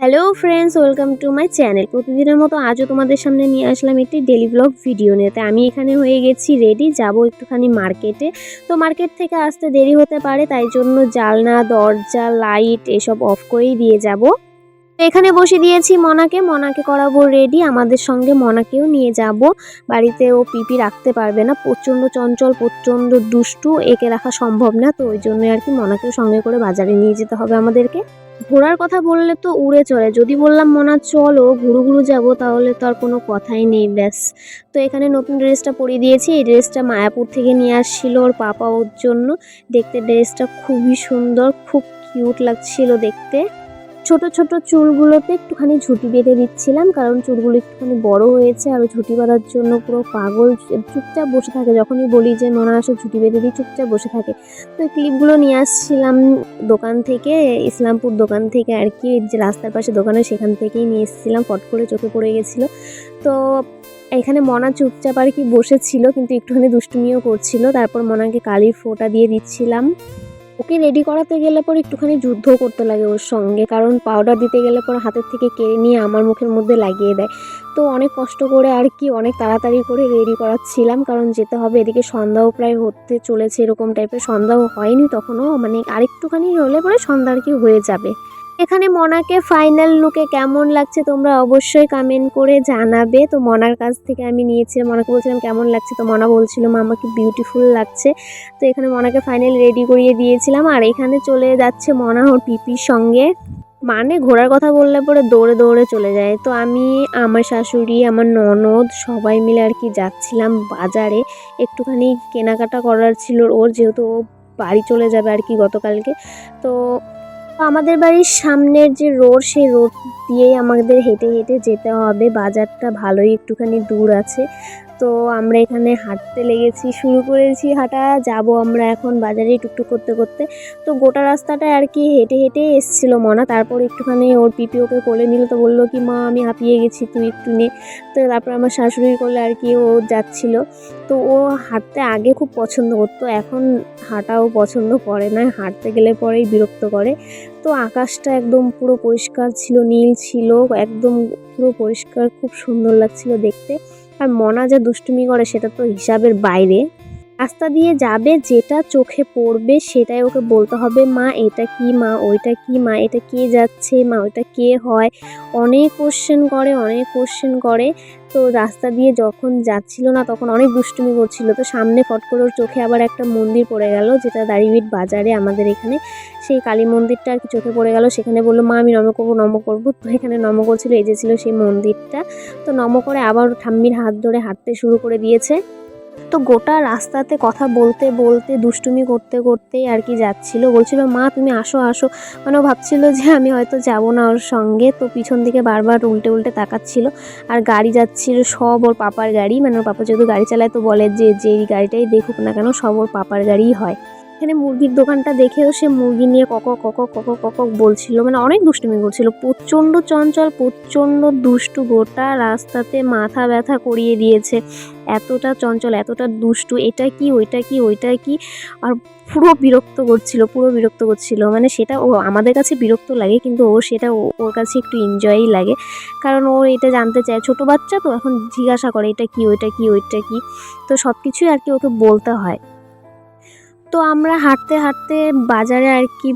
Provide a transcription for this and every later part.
Hello friends welcome to my channel প্রতিদিনের মতো আজও তোমাদের সামনে নিয়ে আসলাম একটি ডেলি ব্লগ ভিডিও নিয়ে। আমি এখানে হয়ে গেছি রেডি যাব একটুখানি মার্কেটে তো মার্কেট থেকে আসতে দেরি হতে পারে, তাই জন্য জালনা, দরজা লাইট এসব অফ করেই দিয়ে যাব। এখানে বসে দিয়েছি মনাকে মনাকে করাবো রেডি আমাদের সঙ্গে মনাকেও নিয়ে যাব। বাড়িতে ও পিপি রাখতে পারবে না, প্রচণ্ড চঞ্চল, প্রচণ্ড দুষ্টু, একে রাখা সম্ভব না, তো ওই জন্য আর কি মনাকেও সঙ্গে করে বাজারে নিয়ে যেতে হবে আমাদেরকে। ঘোরার কথা বললে তো উড়ে চলে যদি বললাম, মনা, চলো, ঘুরু ঘুরু যাব, তাহলে তো আর কোনো কথাই নেই, ব্যাস। তো এখানে নতুন ড্রেসটা পরিয়ে দিয়েছি। এই ড্রেসটা মায়াপুর থেকে নিয়ে আসছিল ওর পাপা ওর জন্য। দেখতে ড্রেসটা খুবই সুন্দর, খুব কিউট লাগছিল দেখতে। ছোট ছোট চুলগুলোতে একটুখানি ঝুঁটি বেঁধে দিচ্ছিলাম, কারণ চুলগুলো একটুখানি বড় হয়েছে আর ঝুঁটি বাঁধার জন্য পুরো পাগল চুপচাপ বসে থাকে। যখনই বলি যে, মনে আসো ঝুঁটি বেঁধে দিই, চুপচাপ বসে থাকে। তো ক্লিপগুলো নিয়ে আসছিলাম দোকান থেকে, ইসলামপুর দোকান থেকে আর কি যে রাস্তার পাশে দোকানে সেখান থেকেই নিয়ে এসেছিলাম, ফট করে চোখে পড়ে গেছিল। তো এখানে মনা চুপচাপ আর কি বসেছিল, কিন্তু একটুখানি দুষ্টুমিও করছিল। তারপর মনাকে কালির ফোঁটা দিয়ে দিচ্ছিলাম। ওকে রেডি করাতে গেলে পর একটুখানি যুদ্ধ করতে লাগে ওর সঙ্গে, কারণ পাউডার দিতে গেলে পর হাতের থেকে কেড়ে নিয়ে আমার মুখের মধ্যে লাগিয়ে দেয়। তো অনেক কষ্ট করে আর কি অনেক তাড়াতাড়ি করে রেডি করাচ্ছিলাম, কারণ যেতে হবে, এদিকে সন্ধ্যাও প্রায় হতে চলেছে এরকম টাইপের সন্ধ্যাও হয়নি তখনও মানে আরেকটুখানি হলে পরে সন্ধ্যা আর কি হয়ে যাবে। এখানে মনাকে ফাইনাল লুকে কেমন লাগছে তোমরা অবশ্যই কমেন্ট করে জানাবে। তো মনার কাছ থেকে আমি নিয়েছিলাম মনাকে বলছিলাম, কেমন লাগছে? তো মনা বলছিল আমাকে বিউটিফুল লাগছে। তো এখানে মনাকে ফাইনাল রেডি করিয়ে দিয়েছিলাম। আর এখানে চলে যাচ্ছে মনা ওর পিপির সঙ্গে। মানে ঘোরার কথা বললে পরে দৌড়ে দৌড়ে চলে যায়। তো আমি, আমার শাশুড়ি, আমার ননদ সবাই মিলে আর কি যাচ্ছিলাম বাজারে। একটুখানি কেনাকাটা করার ছিল ওর, যেহেতু ও বাড়ি চলে যাবে আর কি গতকালকে। তো আমাদের বাড়ির সামনের যে রোড, সেই রোড দিয়েই আমাদের হেঁটে হেঁটে যেতে হবে। বাজারটা ভালোই একটুখানি দূর আছে। তো আমরা এখানে হাঁটতে লেগেছি, শুরু করেছি হাঁটা, যাব আমরা এখন বাজারে টুকটুক করতে করতে। তো গোটা রাস্তাটা আর কি হেঁটে হেঁটে এসছিল মনা, তারপর একটুখানি ওর পিপি ওকে কোলে নিল, তো বলল কি, মা, আমি হাঁপিয়ে গেছি তুই একটু নে। তো তারপর আমার শাশুড়ির কোলে আর কি ও যাচ্ছিল। তো ও হাঁটতে আগে খুব পছন্দ করতো, এখন হাঁটাও পছন্দ করে না, হাঁটতে গেলে পরেই বিরক্ত করে। তো আকাশটা একদম পুরো পরিষ্কার ছিল, নীল ছিল, একদম পুরো পরিষ্কার, খুব সুন্দর লাগছিল দেখতে। আর মনা যা দুষ্টুমি করে সেটা তো হিসাবের বাইরে। রাস্তা দিয়ে যাবে, যেটা চোখে পড়বে সেটাই ওকে বলতে হবে, মা, এটা কি? মা, ওইটা কি? মা, এটা কে যাচ্ছে? মা, ওইটা কে হয়? অনেক কোশ্চেন করে, অনেক কোশ্চেন করে। তো রাস্তা দিয়ে যখন যাচ্ছিল না তখন অনেক দুষ্টুমি করছিল। তো সামনে ফট করে ওর চোখে আবার একটা মন্দির পড়ে গেল, যেটা দাড়িবিট বাজারে আমাদের এখানে। সেই কালী মন্দিরটা আর কি চোখে পড়ে গেল। সেখানে বলল, মা, আমি নম করব নম করব। তো এখানে নম করছিল, এই যে ছিল সেই মন্দিরটা। তো নম করে আবার ঠাম্মির হাত ধরে হাঁটতে শুরু করে দিয়েছে। তো গোটা রাস্তাতে কথা বলতে বলতে, দুষ্টুমি করতে করতেই আর কি যাচ্ছিল। বলছিল, মা, তুমি আসো আসো। মানে ও ভাবছিল যে আমি হয়তো যাব না ওর সঙ্গে। তো পিছন দিকে বারবার উল্টে উল্টে তাকাচ্ছিল। আর গাড়ি যাচ্ছিল সব ওর পাপার গাড়ি। মানে ওর পাপা যেহেতু গাড়ি চালায়, তো বলে যে, যেই গাড়িটাই দেখুক না কেন, সব ওর পাপার গাড়িই হয়। এখানে মুরগির দোকানটা দেখেও সে মুরগি নিয়ে কক কক কক কক বলছিল মানে অনেক দুষ্টুমি করছিল। প্রচণ্ড চঞ্চল, প্রচণ্ড দুষ্টু গোটা রাস্তাতে মাথা ব্যথা করিয়ে দিয়েছে। এতটা চঞ্চল, এতটা দুষ্টু, এটা কি, ওইটা কি ওইটা কি? আর পুরো বিরক্ত করছিল, পুরো বিরক্ত করছিল। মানে সেটা ও আমাদের কাছে বিরক্ত লাগে, কিন্তু ও সেটা ওর কাছে একটু এনজয়ই লাগে। কারণ ও এটা জানতে চায়, ছোট বাচ্চা তো, এখন জিজ্ঞাসা করে, এটা কি, ওইটা কি ওইটা কি? তো সব কিছুই আর কি ওকে বলতে হয়। তো আমরা হাঁটতে হাঁটতে বাজারে আর কি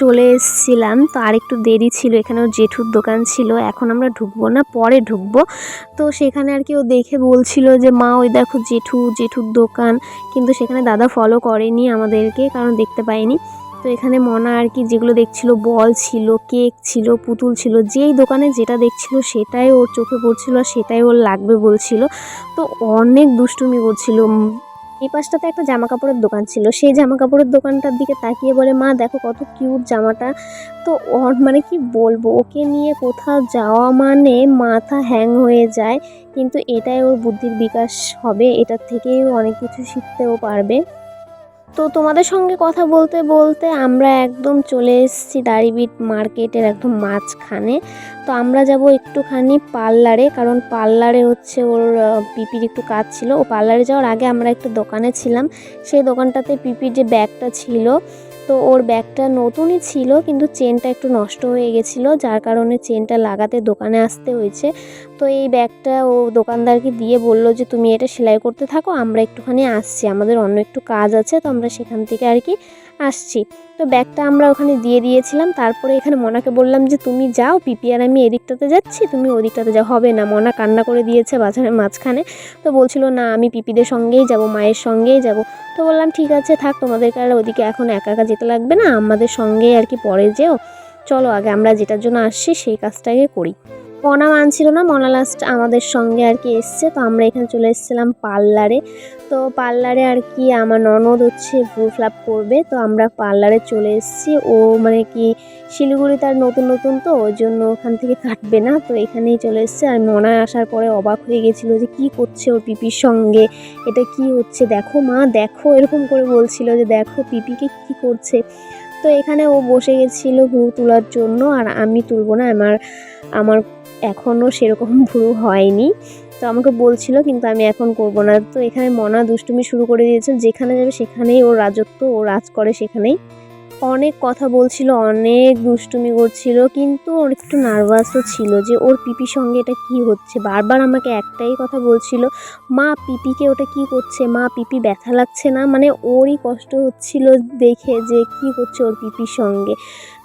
চলে এসেছিলাম। তো আর একটু দেরি ছিল এখানে ওর জেঠুর দোকান ছিল, এখন আমরা ঢুকবো না, পরে ঢুকবো। তো সেখানে আর কি ও দেখে বলছিল যে, মা, ওই দেখো জেঠু, জেঠুর দোকান। কিন্তু সেখানে দাদা ফলো করেনি আমাদেরকে, কারণ দেখতে পাইনি। তো এখানে মনা আর কি যেগুলো দেখছিল, বল ছিল, কেক ছিল, পুতুল ছিল, যেই দোকানে যেটা দেখছিল সেটাই ওর চোখে পড়ছিল আর সেটাই ওর লাগবে বলছিল। তো অনেক দুষ্টুমি করছিল এই পাশটাতে একটা জামা কাপড়ের দোকান ছিল। সেই জামা কাপড়ের দোকানটার দিকে তাকিয়ে বলে, মা, দেখো কত কিউট জামাটা। তো ওর মানে কি বলব, ওকে নিয়ে কোথাও যাওয়া মানে মাথা হ্যাং হয়ে যায়। কিন্তু এটাই ওর বুদ্ধির বিকাশ হবে। এটার থেকেই অনেক কিছু শিখতেও পারবে। তো তোমাদের সঙ্গে কথা বলতে বলতে আমরা একদম চলে এসেছি দাড়িবিট মার্কেটের একদম মাঝখানে। তো আমরা যাব একটুখানি পার্লারে, কারণ পার্লারে হচ্ছে ওর পিপির একটু কাজ ছিল। ও পার্লারে যাওয়ার আগে আমরা একটা দোকানে ছিলাম। সেই দোকানটাতে পিপির যে ব্যাগটা ছিল তো ওর ব্যাগটা নতুনই ছিল, কিন্তু চেনটা একটু নষ্ট হয়ে গেছিল, যার কারণে চেনটা লাগাতে দোকানে আসতে হয়েছে। তো এই ব্যাগটা ও দোকানদারকে দিয়ে বলল যে, তুমি এটা সেলাই করতে থাকো, আমরা একটুখানি আসছি, আমাদের অন্য একটু কাজ আছে, তো আমরা সেখান থেকে আর কি আসছি। তো ব্যাগটা আমরা ওখানে দিয়ে দিয়েছিলাম, তারপরে এখানে মনাকে বললাম যে, তুমি যাও, পিপি আর আমি এদিকটাতে যাচ্ছি, তুমি ওদিকটাতে যাও। হবে না, মনা কান্না করে দিয়েছে বাজারের মাঝখানে। তো বলছিল, না, আমি পিপিদের সঙ্গেই যাব, মায়ের সঙ্গেই যাব। তো বললাম, ঠিক আছে, থাক, তোমাদেরকে আর ওদিকে এখন একা একা যেতে লাগবে না, আমাদের সঙ্গেই আর কি পরে যেও। চলো, আগে আমরা যেটার জন্য আসছি, সেই কাজটাকে করি। মনা মানছিল না, মনা লাস্ট আমাদের সঙ্গে আর কি এসছে, তো আমরা এখানে চলে এসেছিলাম পার্লারে। তো পার্লারে আর কি আমার ননদ হচ্ছে ভ্রু ফ্লাপ করবে, তো আমরা পার্লারে চলে এসেছি। ও মানে কি শিলিগুড়ি তার নতুন নতুন তো, ওই জন্য ওখান থেকে কাটবে না, তো এখানেই চলে এসেছে। আর মনায় আসার পরে অবাক হয়ে গেছিল যে কি করছে ওর পিপির সঙ্গে, এটা কি হচ্ছে? দেখো মা, দেখো, এরকম করে বলছিল যে দেখো পিপিকে কি করছে। তো এখানে ও বসে গেছিল ভ্রু তোলার জন্য, আর আমি তুলবো না, আমার আমার এখনও সেরকম ভ্রু হয়নি। তো আমাকে বলছিল, কিন্তু আমি এখন করব না। তো এখানে মনা দুষ্টুমি শুরু করে দিয়েছে। যেখানে যাবে সেখানেই ওর রাজত্ব, ও রাজ করে সেখানেই। অনেক কথা বলছিল, অনেক দুষ্টুমি করছিল, কিন্তু ওর একটু নার্ভাসও ছিল যে ওর পিপির সঙ্গে এটা কি হচ্ছে। বারবার আমাকে একটাই কথা বলছিল, মা, পিপিকে ওটা কি করছে? মা, পিপি ব্যথা লাগছে না? মানে ওরই কষ্ট হচ্ছিল দেখে যে কি করছে ওর পিপির সঙ্গে।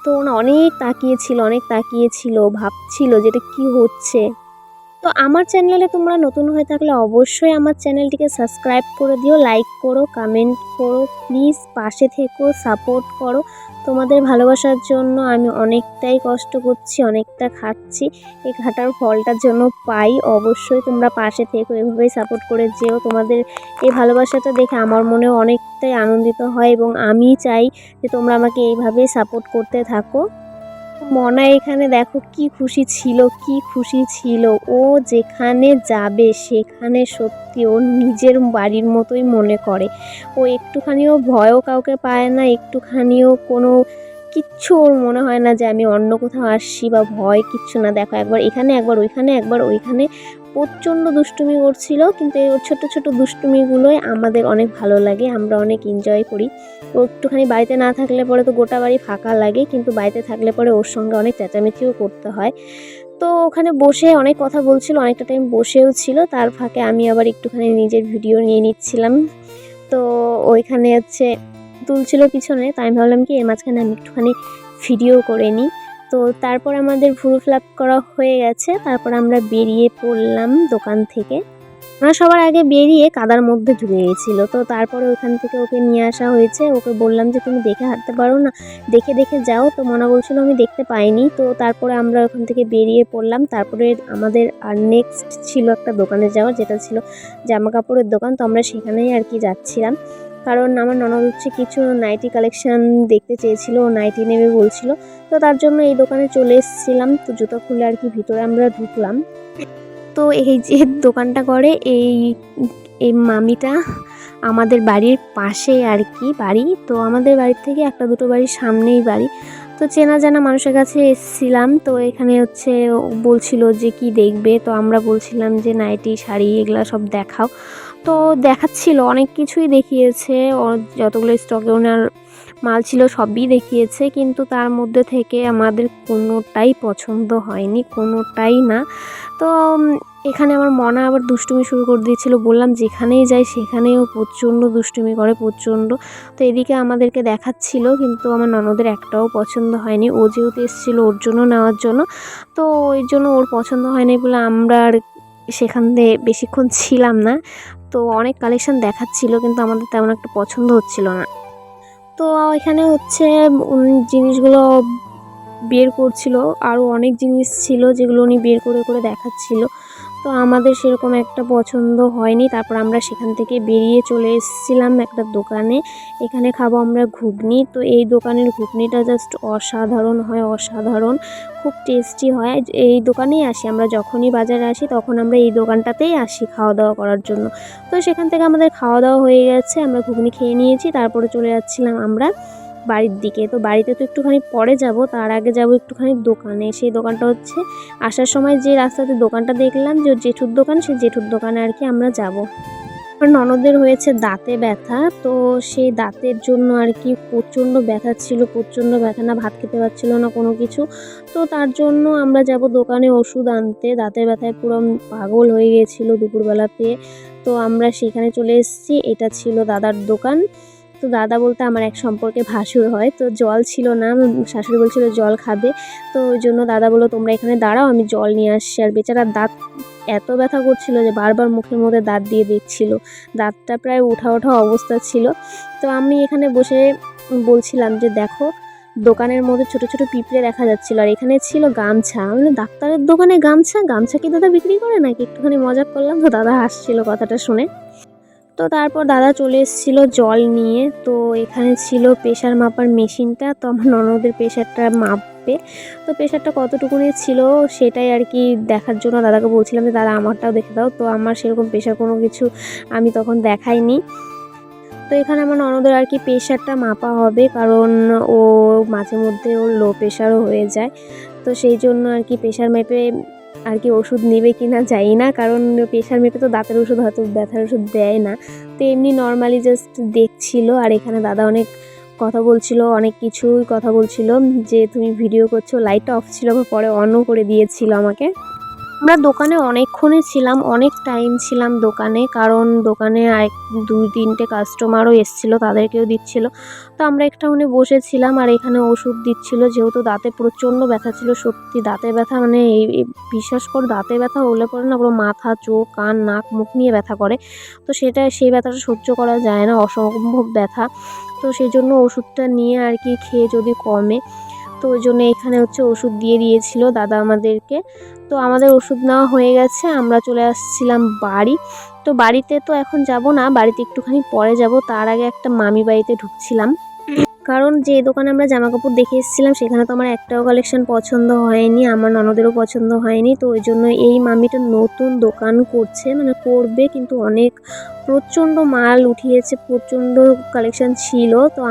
তো অনেক তাকিয়েছিল অনেক তাকিয়েছিল, ভাবছিল যে এটা কী হচ্ছে। তো আমার চ্যানেলে তোমরা নতুন হয়ে থাকলে অবশ্যই আমার চ্যানেলটিকে সাবস্ক্রাইব করে দিও, লাইক করো কমেন্ট করো প্লিজ পাশে থেকো সাপোর্ট করো। তোমাদের ভালোবাসার জন্য আমি অনেকটাই কষ্ট করছি, অনেকটা খাচ্ছি এই খাটার ফলটার জন্য পাই। অবশ্যই তোমরা পাশে থেকো, এভাবেই সাপোর্ট করে যেও। তোমাদের এই ভালোবাসাটা দেখে আমার মনে অনেকটাই আনন্দিত হয় এবং আমি চাই যে তোমরা আমাকে এইভাবেই সাপোর্ট করতে থাকো। মনা এখানে দেখো কি খুশি ছিল, কি খুশি ছিল। ও যেখানে যাবে, সেখানে সত্যি ও নিজের বাড়ির মতোই মনে করে। ও একটুখানিও ভয়ও কাউকে পায় না, একটুখানিও কোনো কিচ্ছু ওর মনে হয় না যে আমি অন্য কোথাও আসছি বা ভয় কিচ্ছু না। দেখো একবার এখানে, একবার ওইখানে একবার ওইখানে। প্রচণ্ড দুষ্টুমি করছিল, কিন্তু এই ছোটো ছোটো দুষ্টুমিগুলোই আমাদের অনেক ভালো লাগে, আমরা অনেক এনজয় করি। ও একটুখানি বাড়িতে না থাকলে পরে তো গোটা বাড়ি ফাঁকা লাগে, কিন্তু বাড়িতে থাকলে পরে ওর সঙ্গে অনেক চেঁচামেচিও করতে হয়। তো ওখানে বসে অনেক কথা বলছিল, অনেকটা টাইম বসেও ছিল, তার ফাঁকে আমি আবার একটুখানি নিজের ভিডিও নিয়ে নিচ্ছিলাম। তো ওইখানে হচ্ছে তুলছিল পিছনে, তাই আমি ভাবলাম কি, এর মাঝখানে আমি একটুখানি ভিডিও করে নিই। তো তারপর আমাদের ভুরু ফ্ল্যাপ করা হয়ে গেছে। তারপর আমরা বেরিয়ে পড়লাম দোকান থেকে। আমরা সবার আগে বেরিয়ে কাদার মধ্যে ঢুকে গেছিল। তো তারপরে ওখান থেকে ওকে নিয়ে আসা হয়েছে। ওকে বললাম যে, তুমি দেখে হাঁটতে পারো না। দেখে দেখে যাও। তো মনে বলছিল, আমি দেখতে পাইনি। তো তারপরে আমরা ওখান থেকে বেরিয়ে পড়লাম। তারপরে আমাদের আর নেক্সট ছিল একটা দোকানে যাওয়া যেটা ছিল জামা কাপড়ের দোকান। তো আমরা সেখানেই আর কি যাচ্ছিলাম। কারণ আমার ননদ হচ্ছে কিছু নাইটি কালেকশন দেখতে চেয়েছিল, ও নাইটি নেবে বলছিল। তো তার জন্য এই দোকানে চলে এসেছিলাম, তো জুতো খুলে আর কি ভিতরে আমরা ঢুকলাম। তো এই যে দোকানটা করে, এই এই মামিটা আমাদের বাড়ির পাশে আর কি বাড়ি। তো আমাদের বাড়ির থেকে একটা দুটো বাড়ির সামনেই বাড়ি। তো চেনা জানা মানুষের কাছে এসেছিলাম, তো এখানে হচ্ছে বলছিল যে কি দেখবে। তো আমরা বলছিলাম যে নাইটি শাড়ি এগুলা সব দেখাও। তো দেখাচ্ছিল, অনেক কিছুই দেখিয়েছে। ওর যতগুলো স্টকে ওনার মাল ছিল সবই দেখিয়েছে, কিন্তু তার মধ্যে থেকে আমাদের কোনোটাই পছন্দ হয়নি, কোনোটাই না। তো এখানে আমার মনা আবার দুষ্টুমি শুরু করে দিয়েছিল, বললাম যেখানেই যাই সেখানেও প্রচণ্ড দুষ্টুমি করে, প্রচণ্ড। তো এদিকে আমাদেরকে দেখাচ্ছিল, কিন্তু আমার ননদের একটাও পছন্দ হয়নি। ও যেহেতু এসেছিল ওর জন্য নেওয়ার জন্য, তো ওই জন্য ওর পছন্দ হয়নি বলে আমরা আর সেখান দিয়ে বেশিক্ষণ ছিলাম না। তো অনেক কালেকশন দেখাচ্ছিল কিন্তু আমাদের তেমন একটা পছন্দ হচ্ছিল না। তো এখানে হচ্ছে জিনিসগুলো বের করছিল। আরও অনেক জিনিস ছিল যেগুলো উনি বের করে করে দেখাচ্ছিল। তো আমাদের সেরকম একটা পছন্দ হয়নি। তারপর আমরা সেখান থেকে বেরিয়ে চলে এসেছিলাম একটা দোকানে। এখানে খাব আমরা ঘুগনি। তো এই দোকানের ঘুগনিটা জাস্ট অসাধারণ হয়, অসাধারণ। খুব টেস্টি হয়। এই দোকানেই আসি আমরা। যখনই বাজারে আসি তখন আমরা এই দোকানটাতেই আসি খাওয়া দাওয়া করার জন্য। তো সেখান থেকে আমাদের খাওয়া দাওয়া হয়ে গেছে। আমরা ঘুগনি খেয়ে নিয়েছি। তারপরে চলে যাচ্ছিলাম আমরা বাড়ির দিকে। তো বাড়িতে তো একটুখানি পরে যাব, তার আগে যাব একটুখানি দোকানে। সেই দোকানটা হচ্ছে আসার সময় যে রাস্তাতে দোকানটা দেখলাম যে জেঠুর দোকান, সেই জেঠুর দোকানে আর কি আমরা যাব। আমার ননদের হয়েছে দাঁতে ব্যথা, তো সেই দাঁতের জন্য আর কি প্রচণ্ড ব্যথা ছিল, প্রচণ্ড ব্যথা, না ভাত খেতে পারছিল না কোনো কিছু। তো তার জন্য আমরা যাব দোকানে ওষুধ আনতে। দাঁতের ব্যথায় পুরো পাগল হয়ে গিয়েছিল দুপুরবেলাতে। তো আমরা সেখানে চলে এসেছি, এটা ছিল দাদার দোকান। তো দাদা বলতে আমার এক সম্পর্কে ভাসুর হয় তো জল ছিল না শাশুড়ি বলছিল জল খাবে তো ওই জন্য দাদা বলল তোমরা এখানে দাঁড়াও আমি জল নিয়ে আসছি। আর বেচারা দাঁত এত ব্যথা করছিল যে বারবার মুখের মধ্যে দাঁত দিয়ে দেখছিল দাঁতটা প্রায় ওঠা ওঠা অবস্থা ছিল। তো আমি এখানে বসে বলছিলাম যে দেখো দোকানের মধ্যে ছোট ছোট পিঁপড়ে দেখা যাচ্ছিল আর এখানে ছিল গামছা। বললাম, ডাক্তারের দোকানে গামছা? গামছা কি দাদা বিক্রি করে নাকি? একটুখানি মজা করলাম তো দাদা হাসছিল কথাটা শুনে। তো তারপর দাদা চলে এসেছিল জল নিয়ে। তো এখানে ছিল প্রেশার মাপার মেশিনটা, তো আমার ননদের প্রেশারটা মাপবে। তো প্রেশারটা কতটুকুনি ছিল সেটাই আর কি দেখার জন্য দাদাকে বলছিলাম যে, দাদা, আমারটাও দেখে দাও। তো আমার সেরকম প্রেশার কোনো কিছু আমি তখন দেখাইনি। তো এখানে আমার ননদের আর কি প্রেশারটা মাপা হবে, কারণ ও মাঝে মধ্যে ওর লো প্রেশারও হয়ে যায়। তো সেই জন্য আর কি প্রেশার মেপে আর কি ওষুধ নেবে কি না যাই না, কারণ প্রেশার মেপে তো দাঁতের ওষুধ হয়তো ব্যথার ওষুধ দেয় না। তো এমনি নর্মালি জাস্ট দেখছিল, আর এখানে দাদা অনেক কথা বলছিল, অনেক কিছুই কথা বলছিল। যে তুমি ভিডিও করছ লাইটটা অফ ছিল পরে অনও করে দিয়েছিল আমাকে। আমরা দোকানে অনেকক্ষণই ছিলাম, অনেক টাইম ছিলাম দোকানে, কারণ দোকানে এক দুই, তিনটে কাস্টমারও এসেছিল, তাদেরকেও দিচ্ছিল। তো আমরা একটা একটাখানে বসেছিলাম আর এখানে ওষুধ দিচ্ছিল, যেহেতু দাঁতে প্রচণ্ড ব্যথা ছিল, সত্যি দাঁতে ব্যথা মানে এই বিশ্বাস কর দাঁতে ব্যথা হলে পরে না পুরো মাথা, চোখ, কান, নাক, মুখ নিয়ে ব্যথা করে। তো সেটা, সেই ব্যথাটা সহ্য করা যায় না, অসম্ভব ব্যথা। তো সেই জন্য ওষুধটা নিয়ে আর কি খেয়ে যদি কমে তো ওই জন্য এখানে হচ্ছে ওষুধ দিয়ে দিয়েছিল দাদা আমাদেরকে। তো আমাদের ওষুধ নেওয়া হয়ে গেছে, আমরা চলে আসছিলাম বাড়ি। তো বাড়িতে তো এখন যাব না, বাড়িতে একটুখানি পরে যাব। তার আগে একটা মামি বাড়িতে ঢুকছিলাম। কারণ যে দোকানে আমরা জামা কাপড় দেখে এসেছিলাম, সেখানে তো আমার একটাও কালেকশন পছন্দ হয়নি, আমার ননদেরও পছন্দ হয়নি। তো ওই জন্য এই মামিটা নতুন দোকান করছে মানে করবে কিন্তু অনেক প্রচণ্ড মাল উঠিয়েছে, প্রচণ্ড কালেকশন ছিল। তো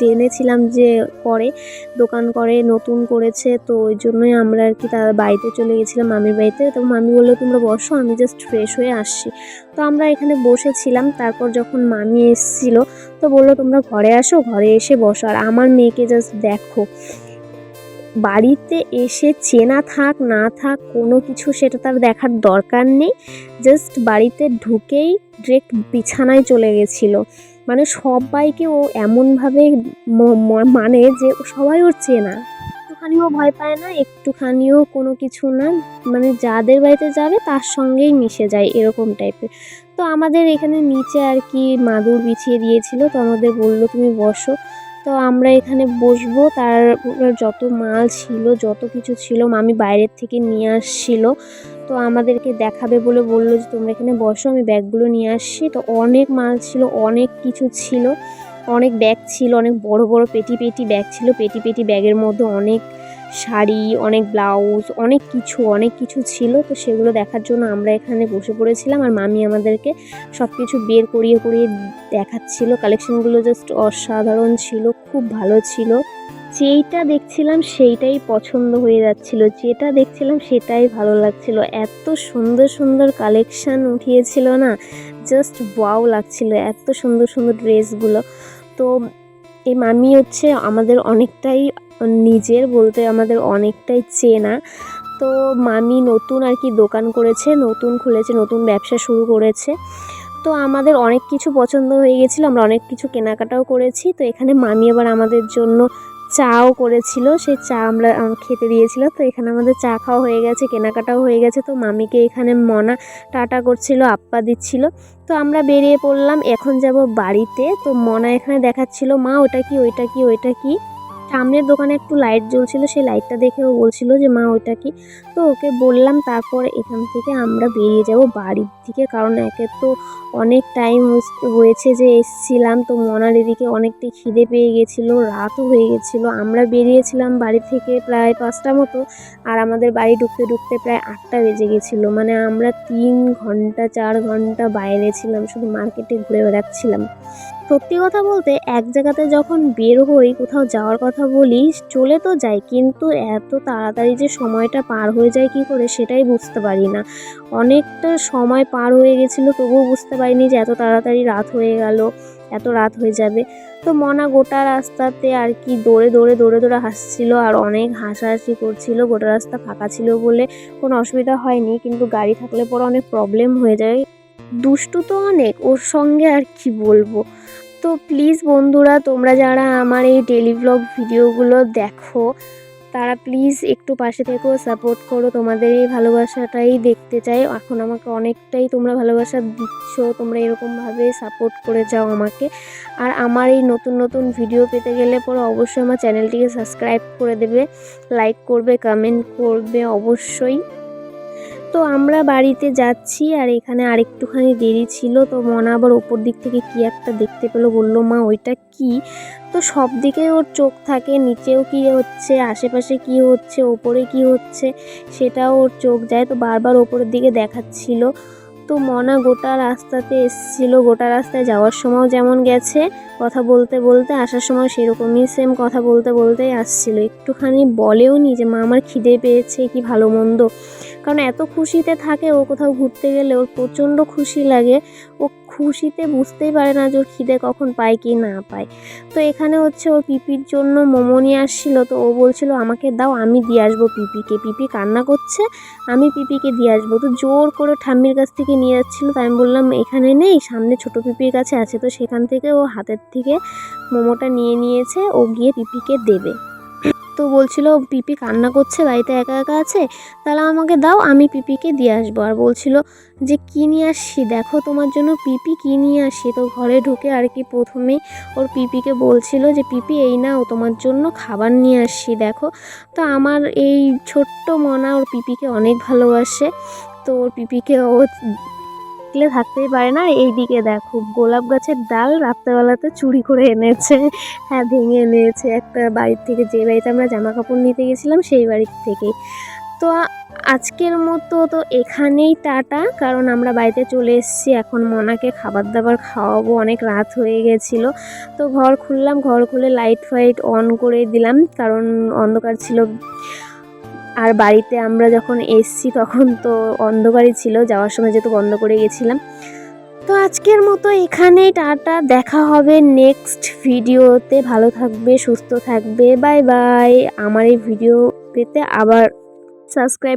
জেনেছিলাম যে করে দোকান করে, নতুন করেছে। তো ওই জন্যই আমরা আর কি তার বাড়িতে চলে গেছিলাম মামির বাড়িতে। তো মামি বলল, তোমরা বসো, আমি জাস্ট ফ্রেশ হয়ে আসছি। তো আমরা এখানে বসেছিলাম। তারপর যখন মামি এসেছিল, তো বলল, তোমরা ঘরে আসো, ঘরে এসে বসো। আর আমার মেয়েকে জাস্ট দেখো। বাড়িতে এসে চেনা থাক, না থাক, কোনো কিছু সেটা তার দেখার দরকার নেই। জাস্ট বাড়িতে ঢুকেই ডিরেক্ট বিছানায় চলে গেছিল। মানে সবাইকে ও এমনভাবে মানে যে সবাই ওর চেনা। একটুখানিও ভয় পায় না, একটুখানিও কোনো কিছু না। মানে যাদের বাড়িতে যাবে তার সঙ্গেই মিশে যায় এরকম টাইপের তো আমাদের এখানে নিচে আর কি মাদুর বিছিয়ে দিয়েছিল। তো আমাদের বলল, তুমি বসো। তো আমরা এখানে বসবো। তার যত মাল ছিল, যত কিছু ছিল, মামি বাইরের থেকে নিয়ে আসছিল। তো আমাদেরকে দেখাবে বলে বলল যে, তোমরা এখানে বসো, আমি ব্যাগগুলো নিয়ে আসছি। তো অনেক মাল ছিল, অনেক কিছু ছিল। অনেক ব্যাগ ছিল, অনেক বড় বড়, পেটি পেটি ব্যাগ ছিল। পেটি পেটি ব্যাগের মধ্যে অনেক শাড়ি, অনেক ব্লাউজ, অনেক কিছু অনেক কিছু ছিল। তো সেগুলো দেখার জন্য আমরা এখানে বসে পড়েছিলাম আর মামি আমাদেরকে সব কিছু বের করিয়ে করিয়ে দেখাচ্ছিল। কালেকশনগুলো জাস্ট অসাধারণ ছিল, খুব ভালো ছিল। যেইটা দেখছিলাম সেইটাই পছন্দ হয়ে যাচ্ছিল। যেটা দেখছিলাম সেটাই ভালো লাগছিল। এত সুন্দর সুন্দর কালেকশান উঠিয়েছিল না? জাস্ট ওয়াও লাগছিল। এত সুন্দর সুন্দর ড্রেসগুলো তো এই মামি হচ্ছে আমাদের অনেকটাই নিজের বলতে আমাদের অনেকটাই চেনা। তো মামি নতুন আর কি দোকান করেছে, নতুন খুলেছে, নতুন ব্যবসা শুরু করেছে। তো আমাদের অনেক কিছু পছন্দ হয়ে গেছিল, আমরা অনেক কিছু কেনাকাটাও করেছি। তো এখানে মামি আবার আমাদের জন্য চাও করেছিল সেই চা আমরা খেতে দিয়েছিল। তো এখানে আমাদের চা খাওয়া হয়ে গেছে, কেনাকাটাও হয়ে গেছে। তো মামিকে এখানে মনা টাটা করছিল, আপ্পা দিচ্ছিল। তো আমরা বেরিয়ে পড়লাম, এখন যাব বাড়িতে। তো মনা এখানে দেখাচ্ছিল, মা, ওটা কি, ওইটা কি ওইটা কি? সামনের দোকানে একটু লাইট জ্বলছিল, সেই লাইটটা দেখে ও বলছিল যে, মা, ওইটা কি? তো ওকে বললাম, তারপর এখান থেকে আমরা বেরিয়ে যাব বাড়ির দিকে, কারণ একে তো অনেক টাইম হয়েছে যে এসছিলাম, তো মনার এদিকে অনেকটাই খিদে পেয়ে গেছিল, রাতও হয়ে গেছিল। আমরা বেরিয়েছিলাম বাড়ি থেকে প্রায় পাঁচটা মতো, আর আমাদের বাড়ি ঢুকতে ঢুকতে প্রায় আটটা বেজে গেছিল। মানে আমরা তিন ঘণ্টা, চার ঘণ্টা বাইরে ছিলাম, শুধু মার্কেটে ঘুরে বেড়াচ্ছিলাম। সত্যি কথা বলতে, এক জায়গাতে যখন বের হই, কোথাও যাওয়ার কথা বলি, চলে তো যাই, কিন্তু এত তাড়াতাড়ি যে সময়টা পার হয়ে যায় কী করে, সেটাই বুঝতে পারি না। অনেকটা সময় পার হয়ে গেছিল, তবুও বুঝতে পারিনি যে এত তাড়াতাড়ি রাত হয়ে গেল, এত রাত হয়ে যাবে। তো মনা গোটা রাস্তাতে আর কি দৌড়ে দৌড়ে দৌড়ে দৌড়ে হাসছিল, আর অনেক হাসাহাসি করছিল, গোটা রাস্তা ফাঁকা ছিল বলে কোনো অসুবিধা হয়নি, কিন্তু গাড়ি থাকলে পরে অনেক প্রবলেম হয়ে যায়। দুষ্টু তো অনেক, ওর সঙ্গে আর কি বলব? তো প্লিজ বন্ধুরা, তোমরা যারা আমার এই ডেলি ব্লগ ভিডিওগুলো দেখো, তারা প্লিজ একটু পাশে থেকেও সাপোর্ট করো। তোমাদের এই ভালোবাসাটাই দেখতে চাই। এখন আমাকে অনেকটাই তোমরা ভালোবাসা দিচ্ছ, তোমরা এরকমভাবে সাপোর্ট করে যাও আমাকে। আর আমার এই নতুন নতুন ভিডিও পেতে গেলে পরে অবশ্যই আমার চ্যানেলটিকে সাবস্ক্রাইব করে দেবে। লাইক করবে কমেন্ট করবে অবশ্যই। তো আমরা বাড়িতে যাচ্ছি আর এখানে আরেকটুখানি দেরি ছিল, তো মনা আবার ওপর দিক থেকে কি একটা দেখতে পেল, বলল, মা, ওইটা কি? তো সব দিকে ওর চোখ থাকে, নিচেও কি হচ্ছে, আশেপাশে কি হচ্ছে, ওপরে কি হচ্ছে, সেটাও ওর চোখ যায়, তো বারবার ওপরের দিকে দেখাচ্ছিল। তো মনা গোটা রাস্তাতে এসছিল, গোটা রাস্তায় যাওয়ার সময়ও যেমন গেছে, কথা বলতে বলতে আসার সময় সেরকমই সেম কথা বলতে বলতেই আসছিল। একটুখানি বলেও নি যে, মা, আমার খিদে পেয়েছে, কি ভালো মন্দ? কারণ এত খুশিতে থাকে ও কোথাও ঘুরতে গেলে, ওর প্রচণ্ড খুশি লাগে। ও খুশিতে বুঝতেই পারে না যে ওর খিদে কখন পায় কি না পায়। তো এখানে হচ্ছে ওর পিপির জন্য মোমো নিয়ে আসছিল, তো ও বলছিল, আমাকে দাও, আমি দিয়ে আসব পিপিকে। পিপি কান্না করছে, আমি পিপিকে দিয়ে আসব। তো জোর করে ঠাম্মির কাছ থেকে নিয়ে যাচ্ছিল তো আমি বললাম, এখানে নেই, সামনে ছোট পিপির কাছে আছে। তো সেখান থেকে ও হাতের থেকে মোমোটা নিয়ে নিয়েছে, ও গিয়ে পিপিকে দেবে। তো বলছিল, পিপি কান্না করছে, বাড়িতে একা একা আছে, তাহলে আমাকে দাও, আমি পিপিকে দিয়ে আসব। আর বলছিল যে, কী নিয়ে আসছি? দেখো তোমার জন্য পিপি কী নিয়ে আসি? তো ঘরে ঢুকে আর কি প্রথমেই ওর পিপিকে বলছিল যে, পিপি, এই না ও তোমার জন্য খাবার নিয়ে আসছি, দেখো। তো আমার এই ছোট্ট মনা ওর পিপিকে অনেক ভালোবাসে। তো ওর পিপিকে ও দেখলে থাকতেই পারে না। আর এইদিকে দেখো, গোলাপ গাছের ডাল রাত্রেবেলাতে চুরি করে এনেছে। হ্যাঁ ভেঙে এনেছে। একটা বাড়ির থেকে যে বাড়িতে আমরা জামা কাপড় নিতে গেছিলাম, সেই বাড়ির থেকে। তো আজকের মতো তো এখানেই টাটা। কারণ আমরা বাড়িতে চলে এসেছি। এখন মনাকে খাবার দাবার খাওয়াবো। অনেক রাত হয়ে গেছিল। তো ঘর খুললাম। ঘর খুলে লাইট ফাইট অন করে দিলাম। কারণ অন্ধকার ছিল। আর বাড়িতে আমরা যখন এসছি, তখন তো অন্ধকারই ছিল, যাওয়ার সময় যেহেতু বন্ধ করে গেছিলাম। তো আজকের মতো এখানেই, টাটা। দেখা হবে নেক্সট ভিডিওতে ভালো থাকবে, সুস্থ থাকবে। বাই বাই আমার এই ভিডিও পেতে আবার সাবস্ক্রাইব